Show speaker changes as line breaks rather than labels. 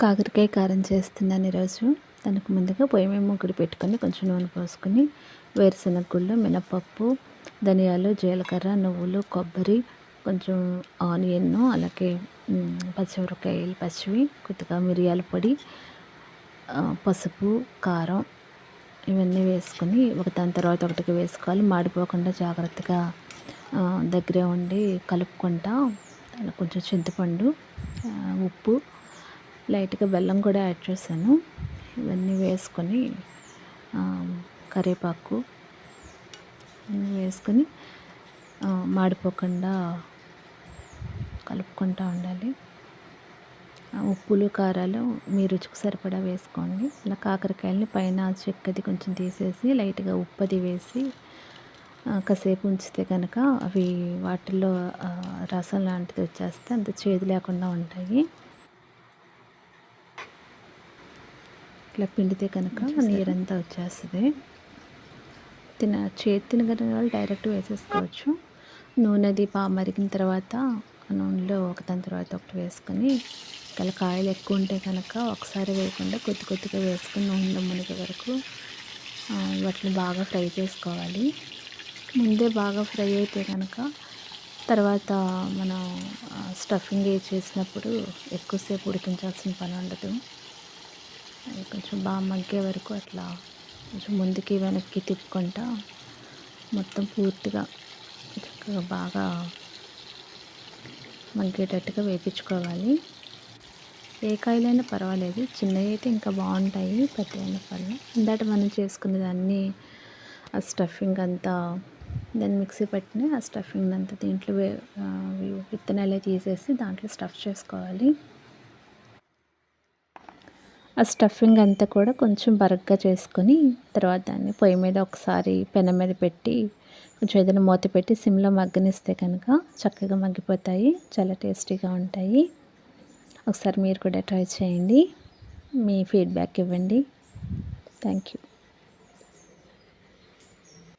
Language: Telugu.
కాకరకాయ కారం చేస్తున్నాను ఈరోజు. దానికి ముందుగా పొయ్యి మేము ముగ్గురు పెట్టుకొని కొంచెం నూనె పోసుకొని వేరుశనగ గుళ్ళు మినపప్పు ధనియాలు జీలకర్ర నువ్వులు కొబ్బరి కొంచెం ఆనియన్ అలాగే పచ్చిమిరపకాయలు పచ్చివి కొద్దిగా మిరియాల పొడి పసుపు కారం ఇవన్నీ వేసుకొని ఒక దాని తర్వాత ఒకటికి వేసుకోవాలి. మాడిపోకుండా జాగ్రత్తగా దగ్గరే ఉండి కలుపుకుంటా. కొంచెం చింతపండు ఉప్పు లైట్గా బెల్లం కూడా యాడ్ చేశాను. ఇవన్నీ వేసుకొని కరివేపాకు వేసుకొని మాడిపోకుండా కలుపుకుంటూ ఉండాలి. ఉప్పులు కారాలు మీ రుచికి సరిపడా వేసుకోండి. ఇలా కాకరకాయలని పైన చెక్కది కొంచెం తీసేసి లైట్గా ఉప్పది వేసి కాసేపు ఉంచితే కనుక అవి వాటిల్లో రసం లాంటిది వచ్చేస్తే అంత చేదు లేకుండా ఉంటాయి. ఇట్లా పిండితే కనుక నీరంతా వచ్చేస్తుంది. తిన చేతి తినగలిగిన వాళ్ళు డైరెక్ట్ వేసేసుకోవచ్చు. నూనెది పా మరిగిన తర్వాత నూనెలో ఒకదాని తర్వాత ఒకటి వేసుకొని ఇలా కాయలు ఎక్కువ ఉంటే కనుక ఒకసారి వేయకుండా కొద్ది కొద్దిగా వేసుకొని నూనెలో మునిగే వరకు వాటిని బాగా ఫ్రై చేసుకోవాలి. ముందే బాగా ఫ్రై అయితే కనుక తర్వాత మనం స్టఫింగ్ చేసినప్పుడు ఎక్కువసేపు ఉడికించాల్సిన పని ఉండదు. అది కొంచెం బాగా మగ్గే వరకు అట్లా కొంచెం ముందుకి వెనక్కి తిప్పుకుంటా మొత్తం పూర్తిగా చక్కగా బాగా మగ్గేటట్టుగా వేపించుకోవాలి. ఏ కాయలైనా పర్వాలేదు. చిన్నవి అయితే ఇంకా బాగుంటాయి పెద్ద అయినా పర్లేదు ఇందాట మనం చేసుకున్న దాన్ని ఆ స్టఫింగ్ అంతా దాన్ని మిక్సీ పట్టిన ఆ స్టఫింగ్ అంతా దీంట్లో విత్తనాలే తీసేసి దాంట్లో స్టఫ్ చేసుకోవాలి. ఆ స్టఫింగ్ అంతా కూడా కొంచెం బరగ్గా చేసుకొని తర్వాత దాన్ని పొయ్యి మీద ఒకసారి పెనం మీద పెట్టి కొంచెం ఏదైనా మూత పెట్టి సిమ్లో మగ్గనిస్తే కనుక చక్కగా మగ్గిపోతాయి. చాలా టేస్టీగా ఉంటాయి. ఒకసారి మీరు కూడా ట్రై చేయండి. మీ ఫీడ్బ్యాక్ ఇవ్వండి. Thank you.